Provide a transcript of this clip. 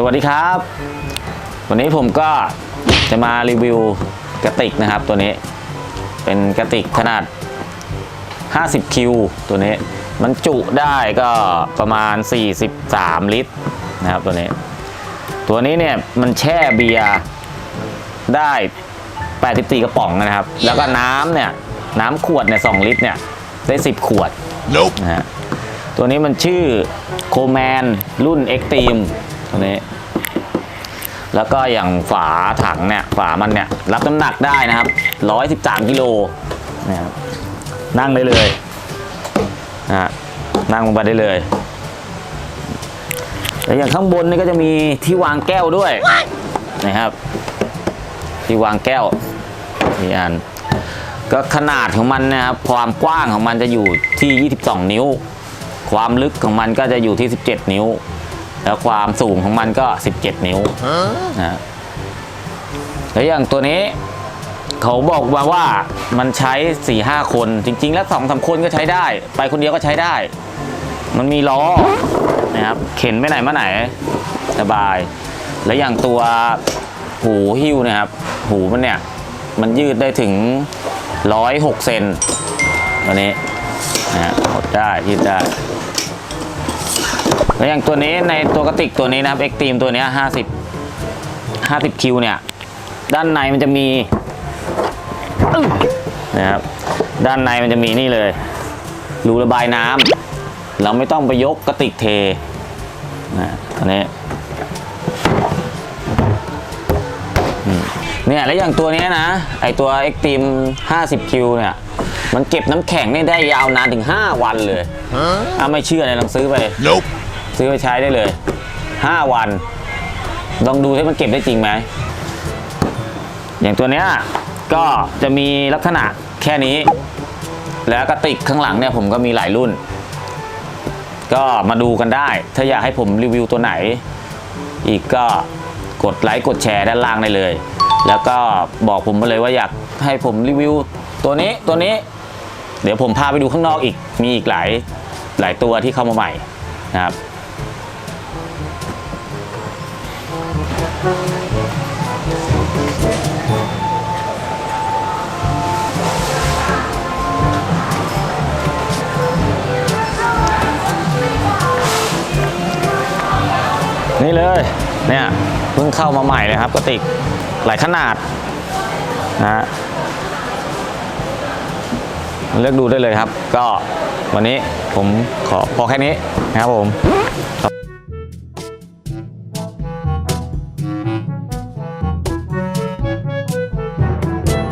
สวัสดีครับ วันนี้ผมก็จะมารีวิวกระติกนะครับตัวนี้เป็นกระติกขนาด 50 คิว ตัวนี้มันจุได้ก็ประมาณ 43 ลิตรนะครับตัวนี้ ตัวนี้เนี่ยมันแช่เบียร์ได้ 84 กระป๋องนะครับ แล้วก็น้ำเนี่ยน้ำขวดเนี่ย2ลิตรเนี่ยได้ 10 ขวด Nope. นะฮะตัวนี้มันชื่อโคแมนรุ่น e x t r e m e ตัวนี้ แล้วก็อย่างฝาถังเนี่ย ฝามันเนี่ย รับน้ำหนักได้นะครับ 113กิโลนะครับนั่งได้เลยนะฮะนั่งลงไปได้เลยแล้วอย่างข้างบนนี่ก็จะมีที่วางแก้วด้วยนะครับ ที่วางแก้วนี่อันก็ขนาดของมันนะครับ ความกว้างของมันจะอยู่ที่ 22 นิ้ว ความลึกของมันก็จะอยู่ที่ 17 นิ้ว แล้วความสูงของมันก็ 17 นิ้วนะแล้วอย่างตัวนี้เขาบอกมาว่ามันใช้4-5คนจริง ๆ แล้ว2อสคนก็ใช้ได้ ไปคนเดียวก็ใช้ได้ มันมีล้อนะครับเข็นไปไหนมาไหนสบาย แล้วอย่างตัวหูหิ้วเนะครับ หูมันเนี่ย มันยืดได้ถึง106เซนตัวนี้นะฮะหดได้ยืดได้ แล้วอย่างตัวนี้ในตัวกระติกตัวนี้นะครับเอ็กตีมตัวเนี้ย50 50คิวเนี่ย ด้านในมันจะมีอึ๊บนะครับด้านในมันจะมีนี่เลยรูระบายน้ำเราไม่ต้องไปยกกระติกเทนะตัวนี้เนี่ยแล้วอย่างตัวเนี้ยนะ ไอตัวเอ็กตีม50คิวเนี่ย มันเก็บน้ำแข็งนี่ได้ยาวนานถึง 5 วันเลย Huh? อะไม่เชื่อเลยลองซื้อไป Nope. ซื้อไปใช้ได้เลย 5 วัน ลองดูให้มันเก็บได้จริงไหม อย่างตัวเนี้ยก็จะมีลักษณะแค่นี้ แล้วกระติกข้างหลังเนี่ยผมก็มีหลายรุ่น ก็มาดูกันได้ ถ้าอยากให้ผมรีวิวตัวไหน อีกก็กดไลค์กดแชร์ด้านล่างได้เลย แล้วก็บอกผมมาเลยว่าอยากให้ผมรีวิวตัวนี้ตัวนี้ เดี๋ยวผมพาไปดูข้างนอกอีกมีอีกหลายหลายตัวที่เข้ามาใหม่นะครับ นี่เลย เนี่ยเพิ่งเข้ามาใหม่เลยครับกระติกหลายขนาดนะฮะเลือกดูได้เลยครับ ก็วันนี้ผมขอพอแค่นี้นะครับผม